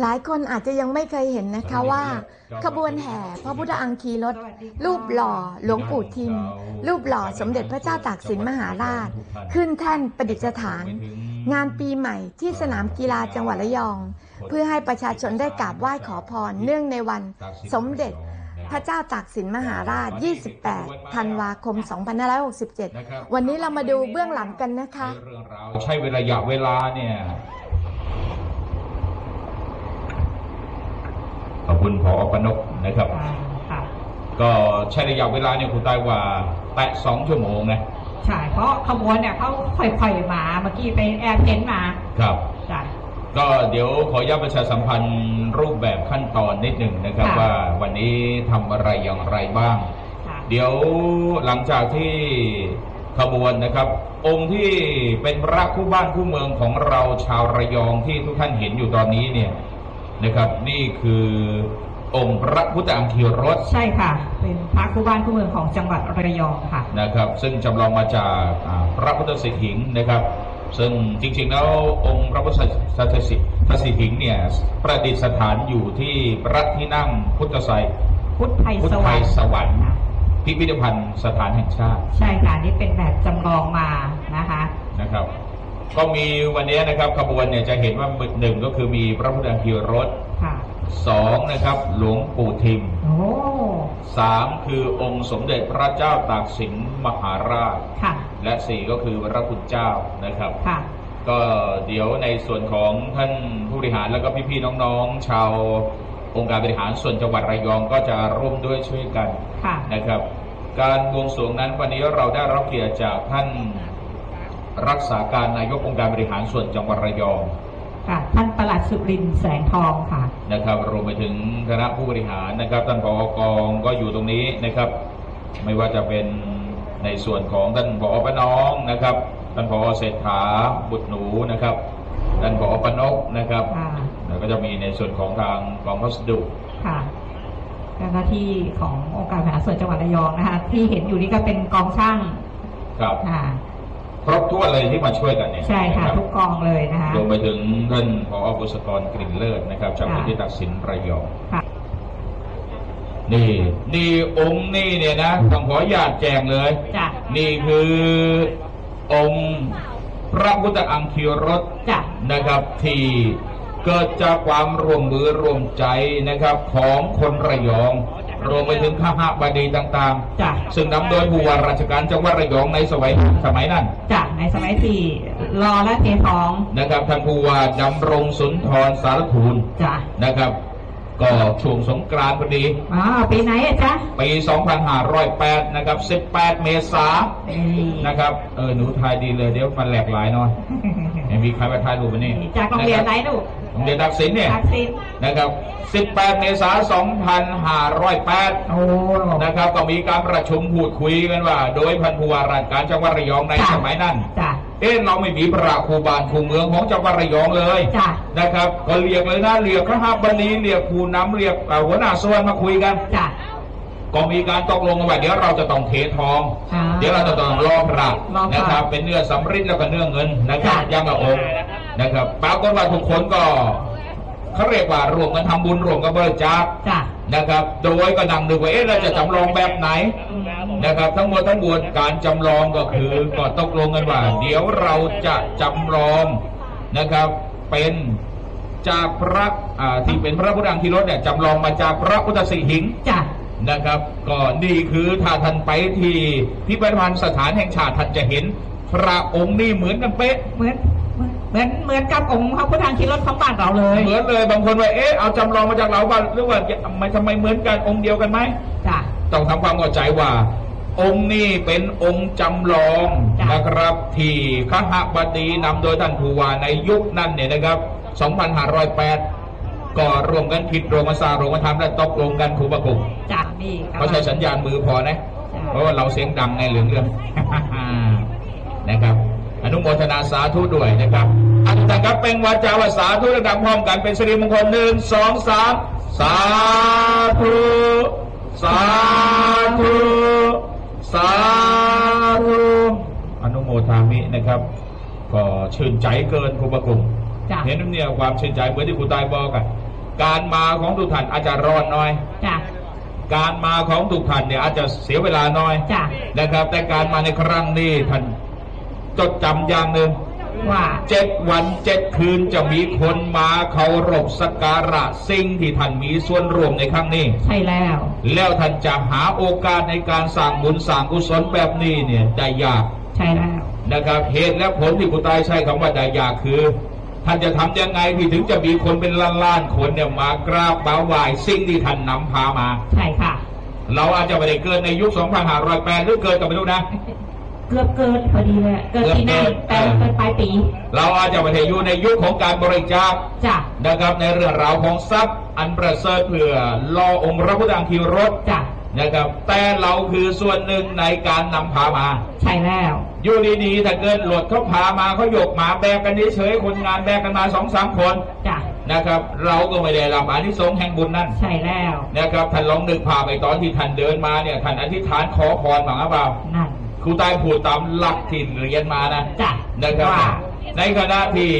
หลายคนอาจจะยังไม่เคยเห็นนะคะว่า ขบวนแห่พระพุทธอังคีรถรูปหล่อหลวงปู่ทิม รูปหล่อสมเด็จพระเจ้าตากสินมหาราช ขึ้นแท่นประดิษฐาน งานปีใหม่ที่สนามกีฬาจังหวัดระยอง เพื่อให้ประชาชนได้กราบไหว้ขอพรเนื่องในวันสมเด็จพระเจ้าตากสินมหาราช 28 ธันวาคม 2567 วันนี้เรามาดูเบื้องหลังกันนะคะเรื่องราวใช้เวลาระยะเวลาเนี่ย ขอบ คุณพอปนกนะครับอ่าค่ะ ก็ใช้ระยะเวลาเนี่ยคุณตายว่าแตะสองชั่วโมงนะใช่เพราะขบวนเนี่ยเขาค่อยๆมาเมื่อกี้ไปแอบเห็นมาครับ จ้ะ ก็เดี๋ยวขออนุญาตประชาสัมพันธ์รูปแบบขั้นตอนนิดหนึ่งนะครับค่ะ ว่าวันนี้ทำอะไรอย่างไรบ้าง ค่ะ เดี๋ยวหลังจากที่ขบวนนะครับ องค์ที่เป็นพระคู่บ้านคู่เมืองของเราชาวระยองที่ทุกท่านเห็นอยู่ตอนนี้เนี่ย นะครับนี่คือองค์พระพุทธอังคีรสใช่ค่ะ เป็นพระคู่บ้านคู่เมืองของจังหวัดระยองค่ะนะครับ ซึ่งจำลองมาจากอ่าพระพุทธสิหิงค์นะครับ ซึ่งจริงๆแล้วองค์พระพุทธสิพระสิหิงค์เนี่ยประดิษฐานอยู่ที่พระที่นั่งพุทธไซพุทธไทยพุทธสไทวรยรค์สวรรค์ค่ะพิพิธภัณฑ์สถานแห่งชาติ ใช่ค่ะนี่เป็นแบบจำลองมานะคะนะครับ ก็มีวันนี้นะครับขบวนเนี่ยจะเห็นว่าหนึ่งก็คือมีพระพุทธอังคีรสค่ะสองนะครับหลวงปู่ทิมโอ้สามคือองค์สมเด็จพระเจ้าตากสินมหาราช ค่ะ และสี่ก็คือพระคุณเจ้านะครับ ค่ะ ก็เดี๋ยวในส่วนของท่านผู้บริหารแล้วก็พี่ๆน้องๆ ชาวองค์การบริหารส่วนจังหวัดระยองก็จะร่วมด้วยช่วยกันค่ะ นะครับ การบวงสรวงนั้นวันนี้เราได้รับเกียรติจากท่าน รักษาการนายกองค์การบริหารส่วนจังหวัดระยองค่ะท่านประหลัดสุรินทร์แสงทองค่ะนะครับรวมไปถึงคณะผู้บริหารนะครับท่านผอกองก็อยู่ตรงนี้นะครับ ไม่ว่าจะเป็นในส่วนของท่านผอปน้องนะครับท่านผอเศรษฐาบุตรหนูนะครับท่านผอปนกนะครับค่ะแล้วก็จะมีในส่วนของทางกองพัสดุค่ะเจ้าหน้าที่ขององค์การบริหารส่วนจังหวัดระยองนะคะที่เห็นอยู่นี่ก็เป็นกองช่างครับ ค่ะครบถ้วนเลยที่มาช่วยกันเนี่ยใช่ค่ะ นรับทุกกองเลยนะคะ รวมไปถึงท่านผอบุษกรกลิ่นเลิศนะครับจากมูลที่ตักสินระยองค่ะ นี่นี่องค์นี่เนี่ยนะต้องขออนุญาตแจงเลย จ้ะ นี่คือองค์พระพุทธอังคีรส จ้ะ นะครับที่เกิดจากความร่วมมือร่วมใจนะครับของคนระยอง รวมไปถึงข้าหบดีต่างจ้ะๆ ซึ่งนำโดยผู้ว่าราชการจังหวัดระยองในสมัยสมัยนั้น จ้ะในสมัยที่รอและเททองนะครับท่านผู้ว่าดำรงสุนทรสารทูลจ้ะนะครับ ก็ช่วงสงกรานต์พอดี อ๋อปีไหนอะจ๊ะปี 2508 นะครับ 18 เมษายนนี่นะครับ เออ หนูทายดีเลย เดี๋ยวมันแหลกหลายหน่อยไม่มีใครมาทายรูปอันนี้จากโรงเรียนไหนลูก โรงเรียนดักสินเนี่ยทักษิณนะครับ 18 เมษายน 2508 โอ้นะครับก็มีการประชุมพูดคุยกันว่า โดยพันผู้ว่าราชการจังหวัดระยองในจ้ะสมัยนั้นจ้ะเอ๊ะเราไม่มีพระครูบาลครูเมืองของจังหวัดระยองเลยจ้ะนะครับก็เรียกเลยนะเรียกข้าบดีเรียกผู้นำเรียกเอ่อหัวหน้าส่วนมาคุยกันจ้ะก็มีการตกลงกันว่าเดี๋ยวเราจะต้องเททองอ่าเดี๋ยวเราจะต้องรอพระรอพระนะครับ เป็นเนื้อสำริดแล้วก็เนื้อเงินนะครับจ้ะยังกับองค์ นะครับปรากฏว่าทุกคนก็เขาเรียกว่ารวมกันทำบุญรวมกันบริจาคจ้ะ นะครับ โดยก็ดังนึกว่าเอ๊ะเราจะจำลองแบบไหนนะครับ ทั้งหมดทั้งมวลการจำลองก็คือก็ตกลงกันว่า เดี๋ยวเราจะจำลองนะครับเป็นจากพระอ่าที่เป็นพระพุทธอังคีรสเนี่ยจำลองมาจากพระพุทธสิหิงค์ จ้ะ นะครับก็นี่คือถ้าท่านไปที่พิพิธภัณฑ์สถานแห่งชาติท่านจะเห็น พระองค์นี่เหมือนกันเป๊ะ เหมือนเห มือนเหมือนกับองค์พระพุทธทางคิรถของบ้านเราเลยเหมือนเลยบางคนว่าเอ๊ะเอาจำลองมาจากเราบ้างหรือว่าทำไมทำไมเหมือนกันองค์เดียวกันไหมจ้ะต้องทำความเข้าใจว่า องค์นี้เป็นองค์จำลองจ้ะนะครับที่ขหบดีนำโดยท่านผู้ว่าในยุคนั้นเนี่ยนะครับ 2508 ก็รวมกันคิดรวมกันสร้างรวมกันทำและตกลงกันครูประกุมจ้ะนี่ก็เขาใช้สัญญาณมือพอนะจ้ะเพราะว่าเราเสียงดังในเหลืองเรื่องนะครับ อนุโมทนาสาธุด้วยนะครับอันต่างครับเป็นวาจาวาสาธุระดับพร้อมกันเป็นสิริมงคลหนึ่งสองสามสาธุสาธุสาธุอนุโมทามินะครับ ก็ชื่นใจเกินครูประกุมจ้ะเห็นเนี่ยความชื่นใจเหมือนที่ครูตายบอกอะการมาของทุกท่านอาจจะร้อนหน่อยจ้ะการมาของทุกท่านเนี่ยอาจจะเสียเวลาหน่อยจ้ะนะครับ แต่การมาในครั้งนี้ท่าน จดจำอย่างหนึ่งว่าเจ็ดวันเจ็ดคืนจะมีคนมาเคารพสักการะสิ่งที่ท่านมีส่วนร่วมในครั้งนี้ ใช่แล้ว แล้วท่านจะหาโอกาสในการสร้างบุญสร้างกุศลแบบนี้เนี่ยได้ยาก ใช่แล้วนะครับเหตุและผลที่คุณตายใช้คำว่าได้ยากคือ ท่านจะทำยังไงที่ถึงจะมีคนเป็นล้านๆคนเนี่ยมากราบมาไหว้สิ่งที่ท่านนำพามา ใช่ค่ะ เราอาจจะไม่ได้เกินในยุค 2508 หรือเกินก็ไม่รู้นะ เกือบเกินพอดีเลยเกินปีหน้าเกินแต่เกินปลายปี เราอาจจะไม่ได้อยู่ในยุคของการบริจาคจ้ะ นะครับในเรื่องราวของทรัพย์ อันประเสริฐเพื่อรอองค์พระพุทธอังคีรถจ้ะ นะครับ แต่เราคือส่วนหนึ่งในการนำพามา ใช่แล้ว อยู่ดีๆถ้าเกิดหลดเขาพามาเขายกหมาแบกกันเฉยๆคนงานแบกกันมาสองสามคนจ้ะ นะครับ เราก็ไม่ได้รับอานิสงส์แห่งบุญนั่นใช่แล้ว นะครับท่านลองนึกภาพไปตอนที่ท่านเดินมาเนี่ยท่านอธิษฐานขอพรหวังหรือเปล่า นั่น ครูใต้พูดตามหลักที่เรียนมานะจ้ะนะครับว่า ในขณะที่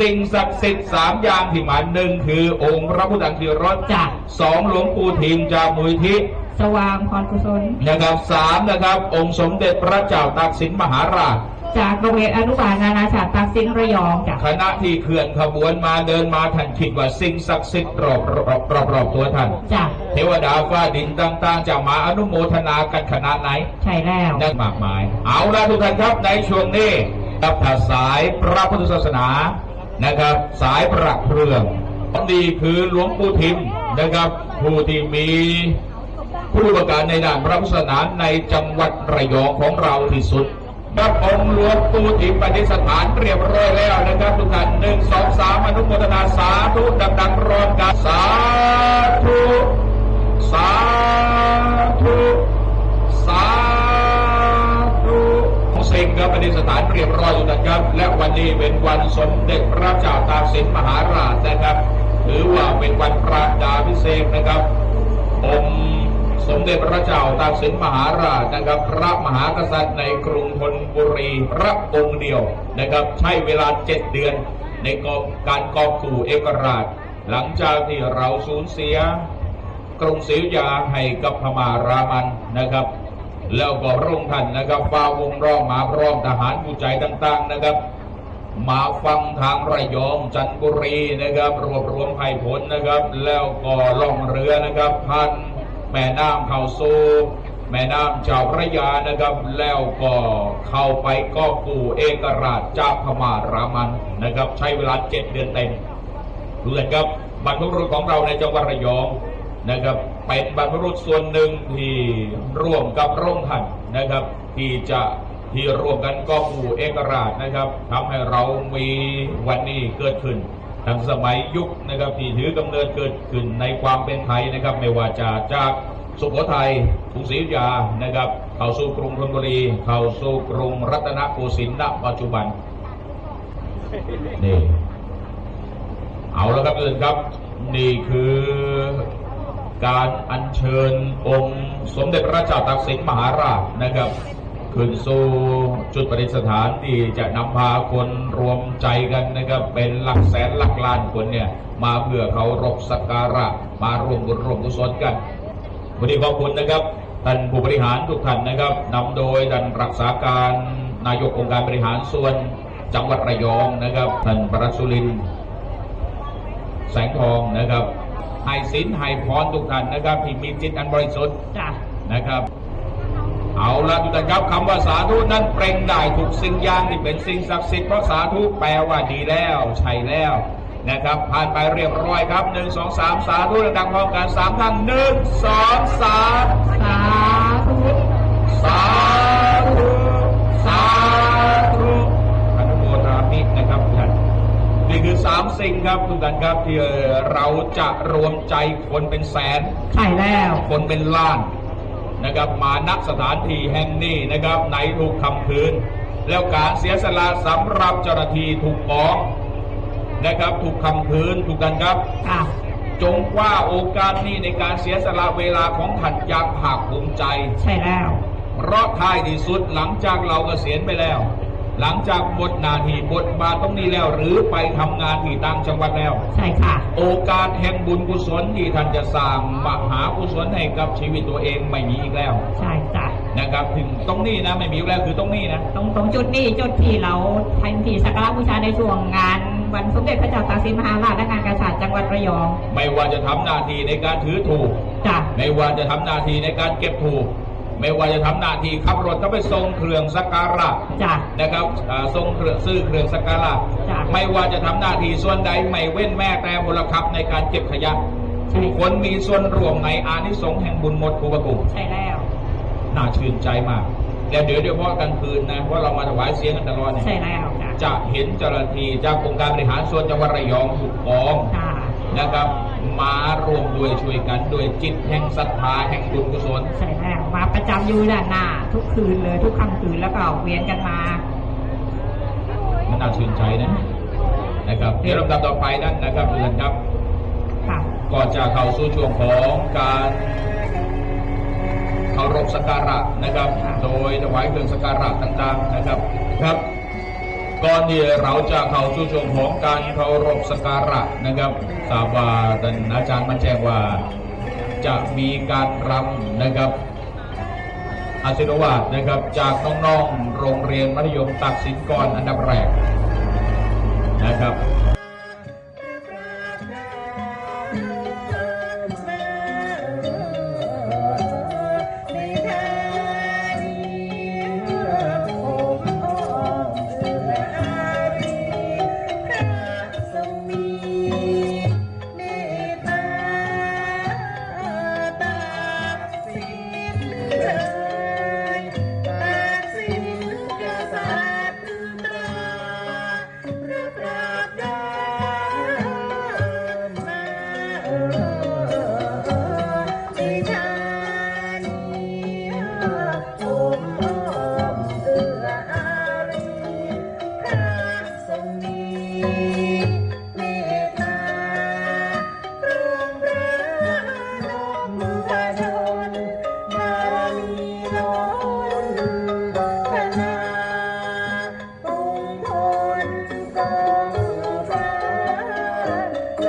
สิ่งศักดิ์สิทธิ์สามอย่างที่มาหนึ่งคือองค์พระพุทธอังคีรถจ้ะ สองหลวงปู่ทิมจากมูลที่สว่างพรกุศลนะครับสามนะครับ องค์สมเด็จพระเจ้าตากสินมหาราช จากโรงเรียนอนุบาลนานาชาติตักสินระยองจ้ะคณะที่เคลื่อนขบวนมาเดินมาท่านคิดว่าสิ่งศักดิ์สิทธิ์รอบรอบรอบรอบตัวท่านจ้ะเทวดาฟ้าดินต่างๆจะมาอนุโมทนากันขนาดไหน ใช่แล้วนั่นมากมาย เอาละทุกท่านครับในช่วงนี้กับถ้าสายพระพุทธศาสนานะครับ สายพระเครื่องดีคือหลวงปู่ทิมนะครับผู้ที่มีผู้ประการในด้านพระพุทธศาสนาในจังหวัดระยองของเราที่สุด กับองค์หลวงปู่ทิมปฏิสถานเรียบร้อยแล้วนะครับทุกท่านหนึ่งสองสามอนุโมทนาสาธุดังๆพรอมกันสาธุ สาธุ สาธุสิ่งกับปฏิสถานเรียบร้อยอยู่นะครับ และวันนี้เป็นวันสมเด็จพระเจ้าตากสินมหาราชนะครับถือว่าเป็นวันประดาพิเศษกนะครับอง สมเด็จพระเจ้าตากสินมหาราชนะครับ พระมหากษัตริย์ในกรุงธนบุรีพระองค์เดียวนะครับ ใช้เวลาเจ็ดเดือนในการกอบกู้เอกราช หลังจากที่เราสูญเสียกรุงศรีอยุธยาให้กับพม่ารามันนะครับ แล้วก็พระองค์ท่านนะครับฟ้าวงร้องมาพร้อมทหารผู้ใจต่างๆนะครับมาฟังทางระยองจันทบุรีนะครับ รวบรวมไผ่ผลนะครับ แล้วก็ล่องเรือนะครับพัน แม่น้ำเข้าสู่แม่น้ำเจ้าพระยานะครับ แล้วก็เข้าไปก็กูเอกราชจาพม่ารามันนะครับ ใช้เวลาเจ็ดเดือนเต็มเพื่อนครับบรรพบุรุษของเราในจังหวัดระยองนะครับเป็นบรรพบุรุษส่วนหนึ่งที่ร่วมกับร่มท่านนะครับ ที่จะที่ร่วมกันก็ผู้เอกราชนะครับทำให้เรามีวันนี้เกิดขึ้น ทั้งสมัยยุคนะครับที่ถือกำเนิดเกิดขึ้นในความเป็นไทยนะครับไม่ว่าจะจากสุโขทัยกรุงศรีอยุธยานะครับเข้าสู่กรุงธนบุรีเข้าสู่กรุงรัตนโกสินทร์ณปัจจุบันนี่เอาแล้วครับทุกท่านครับ นี่คือการอัญเชิญองค์สมเด็จพระเจ้าตากสินมหาราชนะครับ ขึ้นสู่จุดประดิษฐานที่จะนำพาคนรวมใจกันนะครับเป็นหลักแสนหลักล้านคนเนี่ยมาเพื่อเขารบสักการะมาร่วมบุญร่วมกุศลกันวันนี้ขอบคุณนะครับท่านผู้บริหารทุกท่านนะครับนำโดยท่านรักษาการนายกองค์การบริหารส่วนจังหวัดระยองนะครับท่านประสุรินแสงทองนะครับให้ศีลให้พรทุกท่านนะครับที่มีจิตอันบริสุทธิ์นะครับ เอาละทุกท่านครับคำว่าสาธุนั้นเปล่งได้ทุกสิ่งอย่างที่เป็นสิ่งศักดิ์สิทธิ์เพราะสาธุแปลว่าดีแล้วใช่แล้วนะครับ ผ่านไปเรียบร้อยครับหนึ่งสองสามสาธุดังพร้อมกันสามครั้งหนึ่งสองสามสาธุสาธุสาธุอนุโมทนามินะครับท่านนี่คือสามสิ่งครับทุกท่านครับที่เราจะรวมใจคนเป็นแสนใช่แล้วคนเป็นล้าน นะครับมานักสถานที่แห่งนี้นะครับในถูกคำคืน แล้วการเสียสละสำหรับเจ้าหน้าที่ถูกกองนะครับถูกคำคืนถูกกันครับ ค่ะจงคว่าโอกาสนี้ในการเสียสละเวลาของท่านอย่างภาคภูมิใจ ใช่แล้ว เพราะท้ายที่สุดหลังจากเราเกษียณไปแล้ว หลังจากบทหนาทีบทบาทตรงนี้แล้วหรือไปทำงานที่ต่างจังหวัดแล้ว ใช่ค่ะ โอกาสแห่งบุญกุศลที่ท่านจะสร้างมหากุศลให้กับชีวิตตัวเองไม่มีอีกแล้วใช่จ้ะนะครับ ถึงตรงนี้นะไม่มีอีกแล้วคือตรงนี้นะ ตรงตรงจุดนี้จุดที่เราทันทีสักการะบูชาในช่วงงาน วันสมเด็จพระเจ้าตากสินมหาราชและงานกาชาติจังหวัดระยองไม่ว่าจะทำหน้าที่ในการถือถูกจ้ะไม่ว่าจะทำหน้าที่ในการเก็บถูก ไม่ว่าจะทำหน้าที่ขับรถก็ไปส่งเครื่องสักการะจ้ะนะครับอ่าส่งเครื่องซื้อเครื่องสักการะจ้ะไม่ว่าจะทำหน้าที่ส่วนใดไม่เว้นแม่แต่พลขับในการเก็บขยะทุกคนมีส่วนร่วมในอานิสงส์แห่งบุญหมดทุกประกุใช่แล้ว น่าชื่นใจมากแล้วเดี๋ยวเดี๋ยวเพราะกลางคืนนะเพราะเรามาถวายเสียงกันตลอดเนี่ยใช่แล้วจ้ะจะเห็นเจ้าหน้าที่จากองค์การบริหารส่วนจังหวัดระยองทุกกองค่ะนะครับ มารวมด้วยช่วยกันด้วยจิตแห่งศรัทธาแห่งบุญกุศล ใช่แล้วมาประจำอยู่ด้านหน้า ทุกคืนเลยทุกค่ำคืนแล้วก็เวียนกันมา มันน่าชื่นใจนะนะครับเดี๋ยวลำดับต่อไปนั้นนะครับเพื่อนครับ ค่ะ ก็จะเข้าสู่ช่วงของการเคารพสักการะนะครับ โดยถวายเครื่องสักการะต่างๆนะครับครับ ก่อนที่เราจะเข้าสู่ช่วงของการเคารพสักการะนะครับทราบว่าท่านอาจารย์มาแจ้งว่าจะมีการรำนะครับอาชินวาดนะครับ จากน้องๆโรงเรียนมัธยมตักสินกรอันดับแรกนะครับ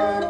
เ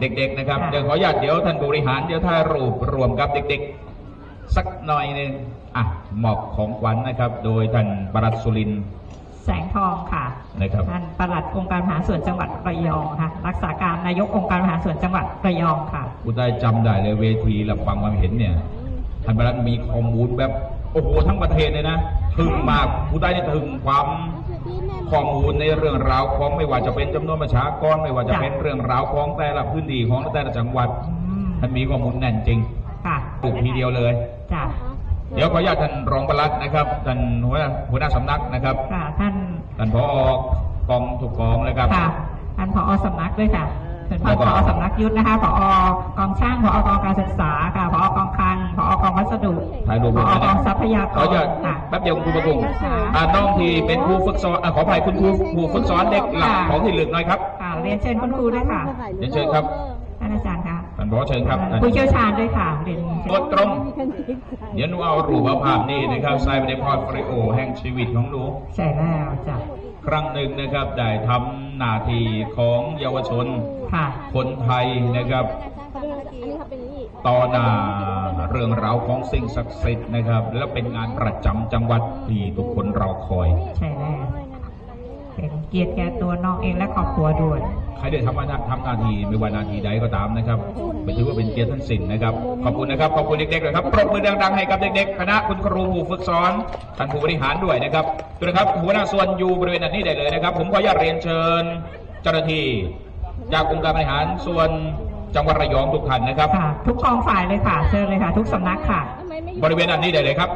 เด็ก ๆ นะครับค่ะเดี๋ยวขออนุญาตเดี๋ยวท่านบริหารเดี๋ยวถ่ายรูปรวมกับเด็ก ๆ สักหน่อยหนึ่งอะมอบของขวัญนะครับ โดยท่านปรัดสุรินทร์แสงทองค่ะนะครับท่านปลัดองค์การบริหารส่วนจังหวัดระยองค่ะรักษาการนายกองค์การบริหารส่วนจังหวัดระยองค่ะผู้ได้จำได้เลยเวทีและฟังความเห็นเนี่ยท่านปรัดมีข้อมูลแบบโอ้โหทั้งประเทศเลยนะถึงมากผู้ได้นี่ถึงความ ข้อมูลในเรื่องราวของไม่ว่าจะเป็นจำนวนประชากรไม่ว่าจะจ้ะเป็นเรื่องราวของแต่ละพื้นที่ของแต่ละจังหวัดอืมท่านมีข้อมูลแน่นจริงค่ะปลูกทีเดียวเลยจ้ะเดี๋ยวขออนุญาตท่านรองปลัดนะครับท่านหัวหน้าหัวหน้าสำนักนะครับค่ะท่านท่านพอกองถูกกองนะครับค่ะท่านผอสำนักด้วยค่ะเป็นแล้วก็ผอสำนักยุทธนะคะผอกองช่างผอกองการศึกษาค่ะผอกองคลังผอกองวัสดุถ่ายรูปผด้วยอนะกองทรั พยากขออนุรญาตค่ะ แป๊บเดียวคุณครูประกุงค่ะอ่าน้องที่เป็นครูฝึกสอนอ่าขออภัยคุณครูครูฝึกสอนเด็กหลักค่ะ ของที่เหลือหน่อยครับ ค่ะเรียนเชิญคุณครูด้วยค่ะเรียนเชิญครับ ท่านอาจารย์ค่ะท่านพอเชิญครับท่านผู้เชี่ยวชาญด้วยค่ะเรียนตรวจตรง เดี๋ยวหนูเอารูปภาพนี้นะครับใส่ไปในพอร์ตโฟลิโอแห่งชีวิตของหนู ใช่แล้วจ้ะครั้งหนึ่งนะครับได้ทำหน้าที่ของเยาวชน ค่ะ คนไทยนะครับ ต่อหน้า เรื่องราวของสิ่งศักดิ์สิทธิ์นะครับ และเป็นงานประจำจังหวัดที่ทุกคนรอคอย ใช่แล้วเป็นเกียรติแก่ตัวน้องเองและครอบครัวด้วยใครได้ทำหน้าทำหน้าที่ไม่ว่าหน้าที่ใดก็ตามนะครับเป็นถือว่าเป็นเกียรติทั้งสิ้นนะครับ ขอบคุณนะครับขอบคุณเด็กๆเลยครับปรบมือดังๆให้กับเด็กๆคณะคุณครูผู้ฝึกสอนท่านผู้บริหารด้วยนะครับดูนะครับหัวหน้าส่วนอยู่บริเวณนี้ได้เลยนะครับ ผมขออนุญาตเรียนเชิญ เจ้าหน้าที่จากองค์การบริหารส่วน จังหวัดระยองทุกท่านนะครับ ค่ะ ทุกกองฝ่ายเลยค่ะ เชิญเลยค่ะ ทุกสำนักค่ะ บริเวณอันนี้ได้เลยครับ